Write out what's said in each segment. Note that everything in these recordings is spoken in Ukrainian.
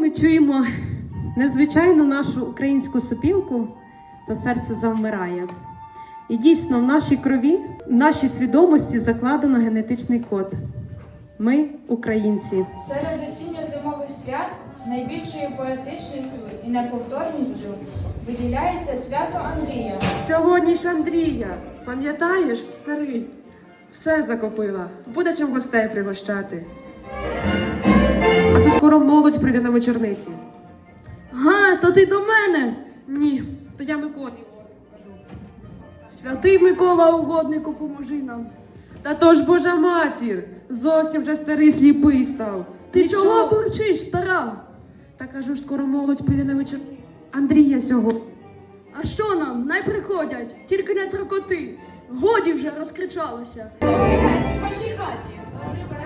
ми чуємо незвичайну нашу українську сопілку, то серце завмирає. І дійсно в нашій крові, в нашій свідомості закладено генетичний код. Ми українці. Серед осінньо-зимових свят найбільшою поетичністю і неповторністю виділяється свято Андрія. Сьогодні ж Андрія, пам'ятаєш, старий? Все закопила. Буде чим гостей пригощати. Скоро молодь прийде на вечорниці. Га, то ти до мене. Ні, то я Миколі. Святий Микола угоднику, поможи нам. Та то ж Божа матір, зовсім вже старий сліпий став. Ти Нічого. чого бурчиш, стара? Та кажу ж, скоро молодь прийде на вечорниці. Андрія сьогодні. А що нам? Най приходять, тільки не трокоти. Годі вже розкричалася. Добрий вечір в вашій хаті. Добрий вечір,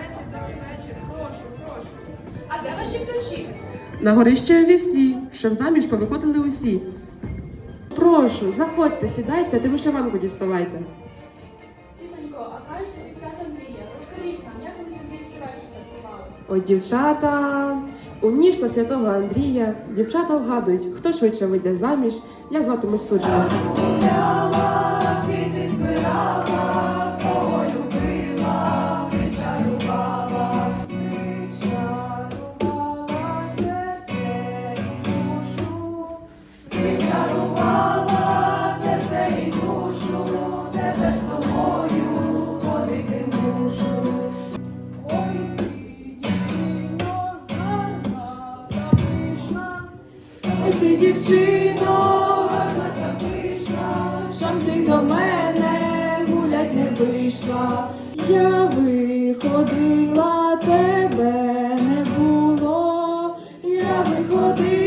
А де ваші ключі? На горище вівсі, щоб заміж повиходили усі. Прошу, заходьте, сідайте, ти вишиванку діставайте. Тітонько, а кажеться у свят Андрія. Розкажіть нам, як ви Андріївський вечір святкували? Ой, дівчата, у ніч на святого Андрія дівчата вгадують, хто швидше вийде заміж, я зватимусь суджена. Ти дівчино, пишна, ти до мене гулять не вийшла. Я виходила, тебе не було. Я виходила,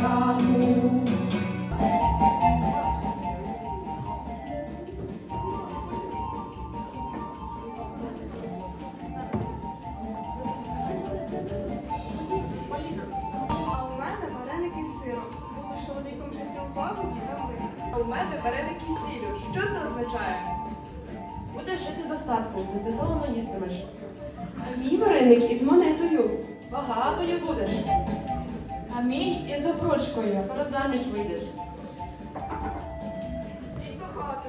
такую. А у мене вареники з сиром. Буду чоловіком жити у злагоді та мирі. А у мене вареники з сіллю. Що це означає? Будеш жити достатку, не солоно їстимеш. А мій вареник із монетою. Багатою будеш, із скоро заміж вийдеш. Стій до хати.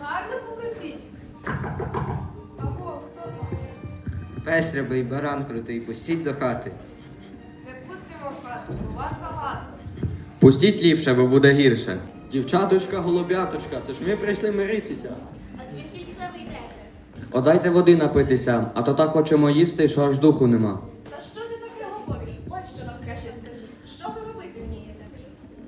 Гарно попросіть. Аго, хто там? Пес рябий, баран крутий, пустіть до хати. Не пустимо в хату, у вас багато. Пустіть ліпше, бо буде гірше. Дівчаточка, голубяточка, тож ми прийшли миритися. А звідки це вийдете? Одайте води напитися, а то так хочемо їсти, що аж духу нема. Та що ти таке говориш? Ось що нам краще скажи. Що ви робити вмієте?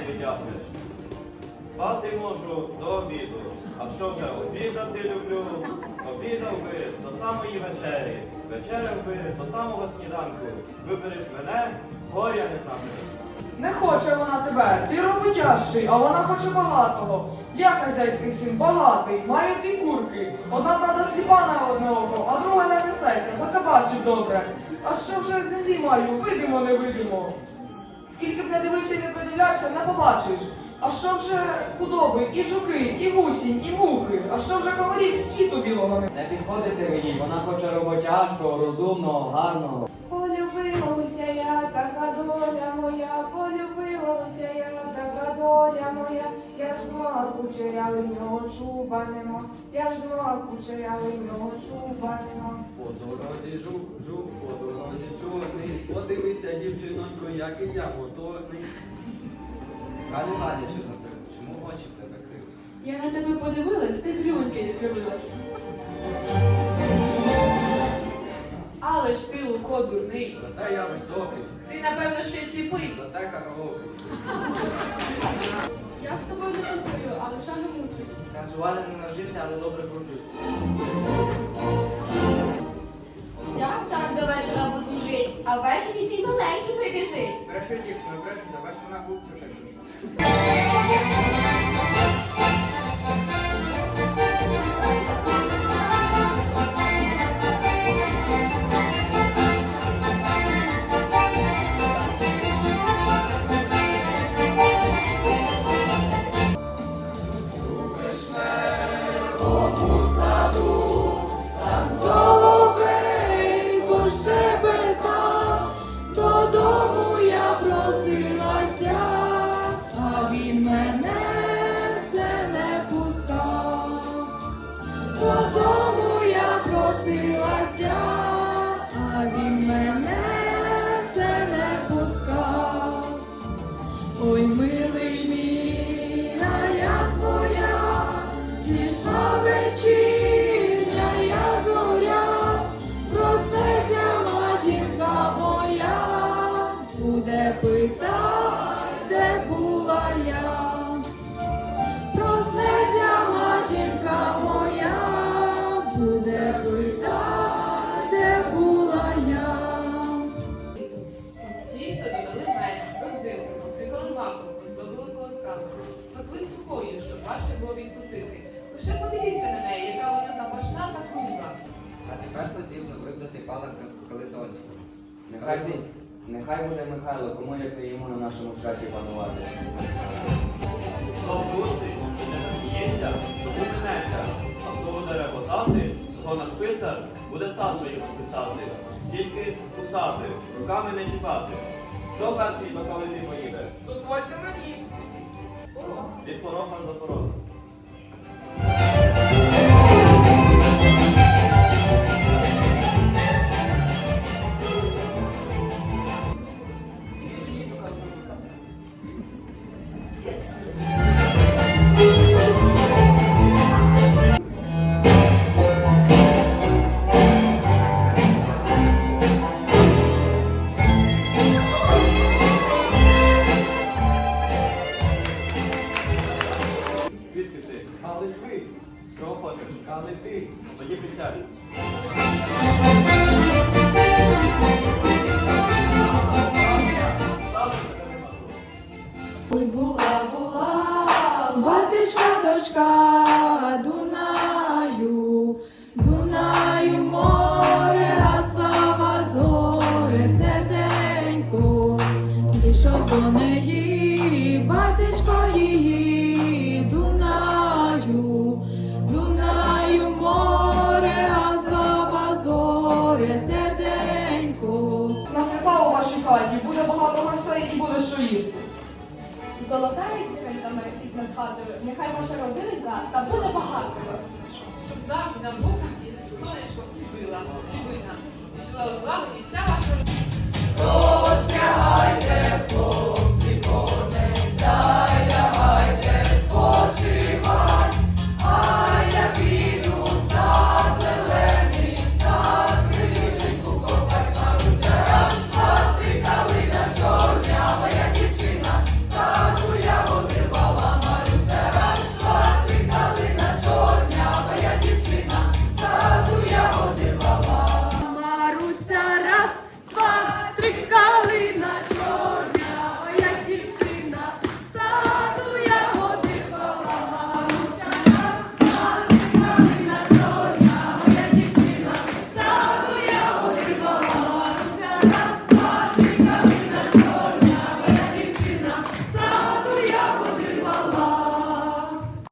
не відтягнеш. Спати можу до обіду, а що вже обідати люблю, обідав би до самої вечері, вечеряв би до самого сніданку. Вибереш мене, горя не знатимеш. Не хоче вона тебе, ти роботящий, а вона хоче багатого. Я хазяйський син, багатий, маю дві курки. Одна правда сліпа на одне око, а друга не несеться, закабачить добре. А що вже землі маю, видимо, не видимо. Скільки б не дивився і не придивлявся, не побачиш. А що вже худоби, і жуки, і гусінь, і мухи, а що вже комарів світу білого не. Не підходите мені, вона хоче роботящого, розумного, гарного. Полюбила я, така доля моя, полюбила я, така доля кучерявий в нього чуба нема. По дорозі жук, жук, по дорозі чорний. Подивися, дівчинонько, який я моторний. Галя Галячу, наприклад, чому очі в тебе криві? Я на тебе подивилась, ти брюньки скривилася. Але ж ти Луко дурний. Зате я високий, Ти, напевно, ще й сліпий. зате караокий. Я з тобою не танцюю, а лише не мучусь. Танцювати не навчився, але добре кручусь. Я так до вечора буду жити, а ввечері мій маленький прибіжить. Бреши, дівчина, бреши, давай що на вулицю Ой, милий Нехай буде, нехай буде Михайло, кому як не йому на нашому святі панувати. Хто вкусить, не засміється, то поминеться. А хто буде репотати, того наш писар буде Сашою писати. Тільки кусати, руками не чіпати. Хто перший до коли калити поїде? Дозвольте мені. Від порога до порога. Дочка Дунаю, Дунаю море, а слава зоре, серденько, пішов до неї, батечко її, Дунаю, Дунаю море, а слава зоре, серденько. На свята у вашій хаті буде багато гостей і буде що їсти. Золота зіронька мерехтить над нехай ваша родинка та буде багатою. Щоб завжди на вулиці сонечко любила, і вина. І жила у і вся ваша